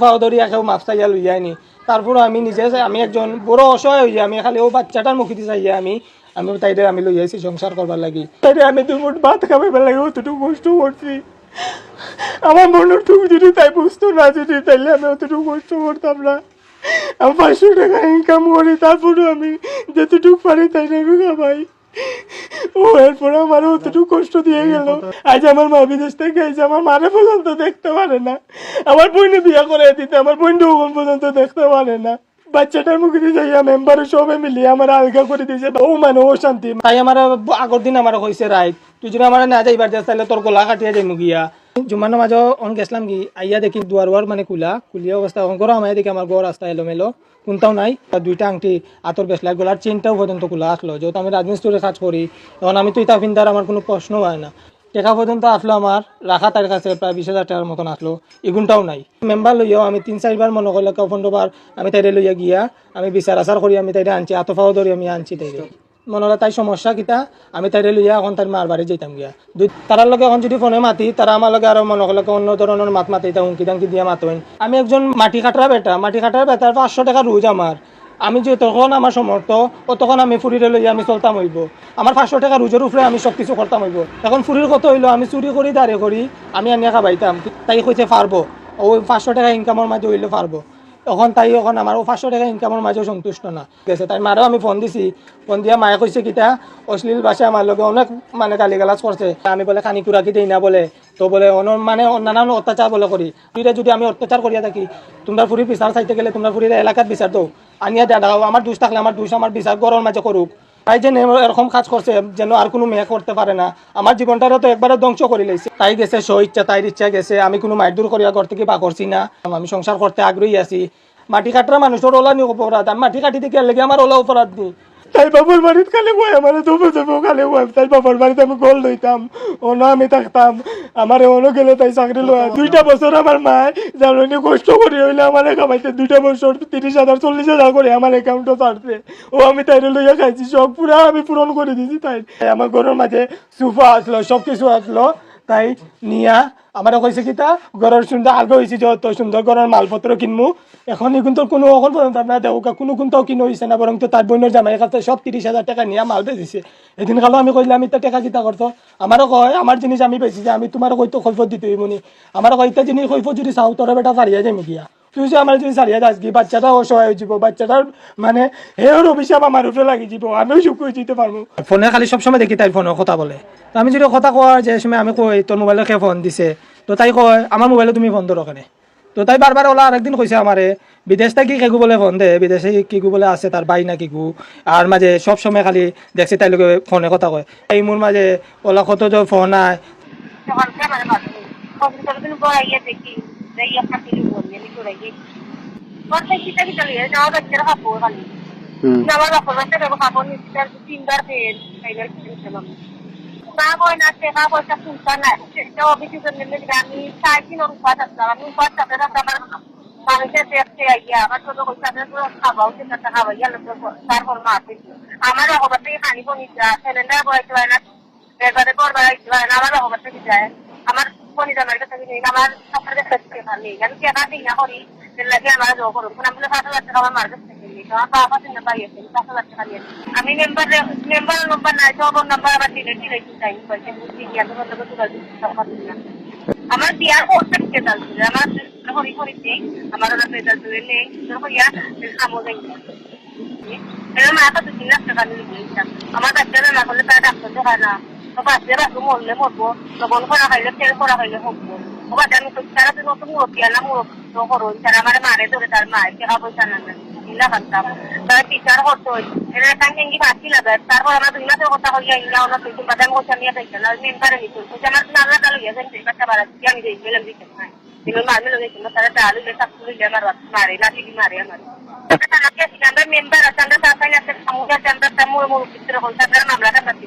ফাওদরি একেও মাছ চাইয়া লই যায়নি তারপর আমি নিজে আমি একজন বড় অসহায় হয়ে আমি খালি ও বাচ্চাটার মুখিতে চাইয়া আমি আমি তাইরে আমি লই আইছি সংসার করবার লাগি। তাইরে আমি দুমুট ভাত খাবার লাগে অতটুকু কষ্ট করছি আমার মনের টুক যদি তাই বুঝতো না যদি তাইলে আমি অতটুকু কষ্ট করতাম না। আমি পাঁচশো টাকা ইনকাম করি তারপরে আমি যতটুকু পারি তাই আমি খাবাই। ও এরপরে আমার অতটুকু কষ্ট দিয়ে গেল। আজ আমার মা বিদেশ থেকে এসে আমার মারে পর্যন্ত দেখতে পারে না। আমার বোনে বিয়া করে দিতে আমার বোন ওখান পর্যন্ত দেখতে পারে না। বাচ্চাটার মুখে দিয়ে যাইয়া মেম্বার সবে মিলিয়ে আমার আলগা করে দিয়েছে। ও মানে ও শান্তি। তাই আমার আগর দিন আমার কইছে রাইট তুই যদি আমার না যাইবার যাস তাহলে তোর গলা কাটিয়ে যাই মুগিয়া জুমানো মাঝে অন গেছিলাম কি আইয়া দেখি দুয়ার ওয়ার মানে কুলা কুলিয়া অবস্থা অন করো আমায় দেখি আমার গড় রাস্তা এলো মেলো কোনটাও নাই। দুইটা আংটি আতর বেসলা গলার চেনটাও পর্যন্ত খোলা আসলো যেহেতু আমি রাজমিস্ত্রির কাজ করি তখন আমি তো ইতা ফিন্দার আমার কোনো প্রশ্ন হয় না। টেকা পর্যন্ত আসলো আমার রাখা তার কাছে প্রায় বিশ হাজার টাকার মতন আসলো এগুনটাও নাই। মেম্বার লইয়াও আমি তিন চারবার মনে করলে পনেরোবার আমি তাইরে লইয়া গিয়া, আমি বিচার আচার করি আমি তাইরে আনছি আতফাও ধরি আমি আনছি তাইরে মনে হলো তাই সমস্যা কিতা? আমি তাইরে লইয়া এখন তার মার বাড়ি যাইতাম গিয়া। দুই তারার লগে এখন যদি ফোনে মাতি তারা আমার লগে আরও মনে করলে অন্য ধরনের মাত মাতি তা হুমকি দামকি দিয়ে মাতবেন আমি একজন মাটি কাটার বেটা, মাটি কাটার বেটার পাঁচশো টাকা রোজ আমার আমি যে তখন আমার সমর্থ ও তখন আমি ফুরিরে লইয়া আমি চলতাম হইব। আমার পাঁচশো টাকা রোজের উপরে আমি সব কিছু করতাম হইব। এখন ফুরির কত হইল? আমি চুরি করি দাঁড়িয়ে করি আমি আনিয়া খাবাইতাম তাই কইছে পারব ওই পাঁচশো টাকা ইনকামের মাঝে হইলে পারব এখন তাই এখন আমার ও পাঁচশো টাকা ইনকামের মাঝেও সন্তুষ্ট না। গেছে তাই মারও আমি ফোন দিছি। ফোন দিয়া মায়ে কইছে কিতা, অশ্লীল ভাষা আমার লগে অনেক মানে গালি গালিগালাজ করছে আমি বলে খানি কুড়া দেই না বলে, তো বলে অন মানে নানান অত্যাচার বলে করি তুইরা যদি আমি অত্যাচার করিয়া থাকি, তোমরা ফুরি বিচার চাইতে গেলে তোমরা ফুরির এলাকার বিচার দৌ আনিয়া দেওয়া আমার দোষ থাকলে আমার দোষ আমার বিচার গরম মাঝে করুক তাই যে এরকম কাজ করছে, যেন আর কোনো মেয়ে করতে পারে না। আমার জীবনটা তো একবারে ধ্বংস করে লাইছে। তাই গেছে, সো ইচ্ছা, তাই ইচ্ছা গেছে। আমি কোনো মাইট দূর করিয়া ঘর থেকে বা করছি না আমি সংসার করতে আগ্রহী আছি। মাটি কাটরা মানুষের ওলা নিয়ে অপরাধ। আমি মাটি কাটি থেকে লেগে আমার ওলা অপরাধ নি তাই বাবার বাড়িতে খালি বই আমার দুবো দুবো খালি বই। তাই বাবার বাড়িতে আমি গোল লইতাম অন্য আমি থাকতাম। আমার অন্য গেলে তাই চাকরি লয় দুইটা বছর আমার মায় জানি কষ্ট করে হইলে আমার কামাইতে দুইটা বছর তিরিশ হাজার চল্লিশ হাজার করে আমার অ্যাকাউন্টও পারছে ও আমি তাইরে লইয়া খাইছি সব পুরা আমি পূরণ করে দিছি তাই। আমার ঘরের মাঝে সোফা আসলো সব কিছু আসলো। তাই নিয়া, আমার কইছে কিতা ঘরের সুন্দর আগে হয়েছে তো সুন্দর ঘরের মালপত্র কিনমু। এখন এখন তো কোনো অকল পর্যন্ত আপনার দেউকা, কোনো কোনটাও কিনো হয়েছে না, বরং তো তার বোনের জামাই কাছে সব তিরিশ হাজার টাকা নিয়ে মাল বেঁচেছে এদিন কালো আমি কইলে আমি তো টাকা কিতা করতো আমারও কয়, আমার জিনিস আমি বেঁচেছি যে, আমি তোমার কইতো কৈফত দিতে মনি আমারও কয় ইত্যা জিনিস কৈফত যদি চাও, তোর বেটা পারিয়া যাই গিয়া। তুই যে আমার যদি সারিয়া যাস কি বাচ্চাটা অসহায় হয়ে যাব বাচ্চাটার মানে হের অভিশাপ আমার উপরে লাগি যাব আমিও সুখ হয়ে যেতে পারব ফোনে খালি সবসময় দেখি তাই ফোনে কথা বলে। তো আমি যদি কথা কোয়ার যে সময় আমি কই তোর মোবাইলে কে ফোন দিছে, তো তাই কয় আমার মোবাইলে তুমি ফোন ধরো কেনে তো তাই বারবার ওলা, আরেকদিন কইছে আমারে বিদেশ থেকে কেকু বলে ফোন দে? বিদেশে কিকু বলে আছে তার বাই না কিকু? আর মাঝে সব সময় খালি দেখছি তাই লোকে ফোনে কথা কয়। এই মোর মাঝে ওলা কত ফোন আয় যে ইয়া ফাটিলি বললি আমি করে গিয়ে বলতে কিটা কিটা লিয়ে যাওয়া বাচ্চারা খাব খালি। আমার বাপর বাচ্চা দেবো খাব নিশ্চয় তিনবার ফের ফাইনাল খেলছিলাম না থেকে পানি পনিটা ছেলেটা বয়স হয় না আমার অবস্থা থেকে যায়। আমার সকালে দেখতে ভালো নেই আমি কেনা দিই না করি? লাগে আমার কি বিয়ার করতে হরি হরি আমার ওরা পেতাল ছিল নেই। যখন ইয়া যাই এরকম আমার বাচ্চারা না করলে তারা ডাক্তার দেখায় না। তো বাচ্চারা তো মরলে মরবো তখন করা হইলে তেল করা হইলে হব বাচ্চা আমি কইছি তারা তো নতুন মুরব্বী না মুরব্বী করো তারা আমার মারে ধরে তার মায়ের টাকা পয়সা না ইলা খান্তাম তারা টিচার হতো এরা কান কেঙ্গি বাঁচি লাগে তারপর আমার দুই মাসের কথা হইয়া ইলা অন্য তুই তুমি বাদাম পয়সা নিয়ে থাকি না মেম্বারে নিত পয়সা আমার নাল্লা কালো ইয়া যাই বাচ্চা বাড়াচ্ছি আমি যাই গেলাম দিতে নাই তুমি মারলে তারা ডালু লে সাকুলি আমার মারে লাঠি মারে আমার আমরা মেম্বার আছে আমরা তাসাই আছে আমরা তামুর মুর হল তার মামলাটা পাচ্ছি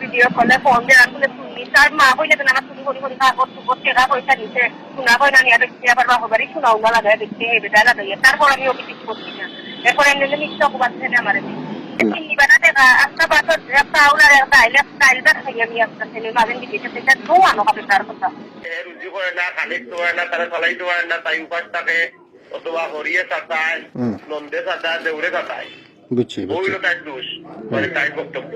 তো হয়ে তো ভিডিও কলে ফোন দিয়ে আমি বলে তার মা হইলে তো আমার শুনি করি করি কাগজ টুকর টাকা পয়সা নিতে শোনা হয় না নিয়ে দেখছি আবার বাবা বাড়ি শোনাও না লাগাই দেখছি এই বেটা তারপর আমি ওকে কিছু করছি না। এরপর এমনি মিথ্যা অপবাদ ছেড়ে আমার। নিবানা দেখা একটা বাসর একটা আউলার একটা আইলে স্টাইলটা খাই আমি একটা ছেলে মাঝে সেটা ধোয়ানো হবে তার কথা রুজু করে না খানিক তোয়ার না তারা চালাইতে পারে না তাই উপাস থাকে। অথবা হরিয়ে চাতায় নন্দে চাতায় দেউরে চাতায় বুঝছি ওইগুলো দোষ মানে তাই বক্তব্য।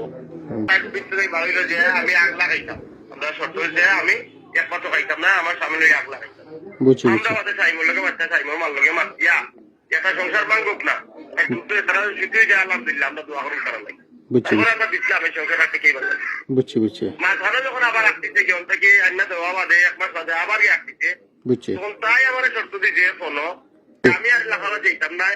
আমি আগ লাগাইতাম আমরা শর্ত যে আমি একমাত্র খাইতাম না আমার স্বামী লই আগ লাগাইতাম বুঝছি আমরা সাইমর বাচ্চা সাইমর মাল লগে মাতিয়া একটা সংসার ভাঙ্গুক না। বুঝছি যখন আবার আসতেছে কেমন থেকে অন্য দেওয়া বাদে এক মাস বাদে আবার আসতেছে। বুঝছি। তখন তাই আমার শর্ত দিছে ফোনো আমি আর লাখানো যেতাম না।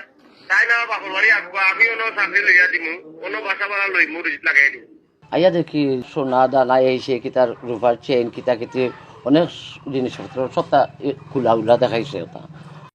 তাই না বাপর বাড়ি আসব আমি অন্য চাকরি লইয়া দিমু অন্য বাসা বাড়া লইমু রিজিট লাগাই দিমু। আইয়া দেখি সোনা, দানা এসে কি তার রুফার চেন কিতা কিতি অনেক জিনিসপত্র সবটা খুলা উলা দেখাইছে ওটা।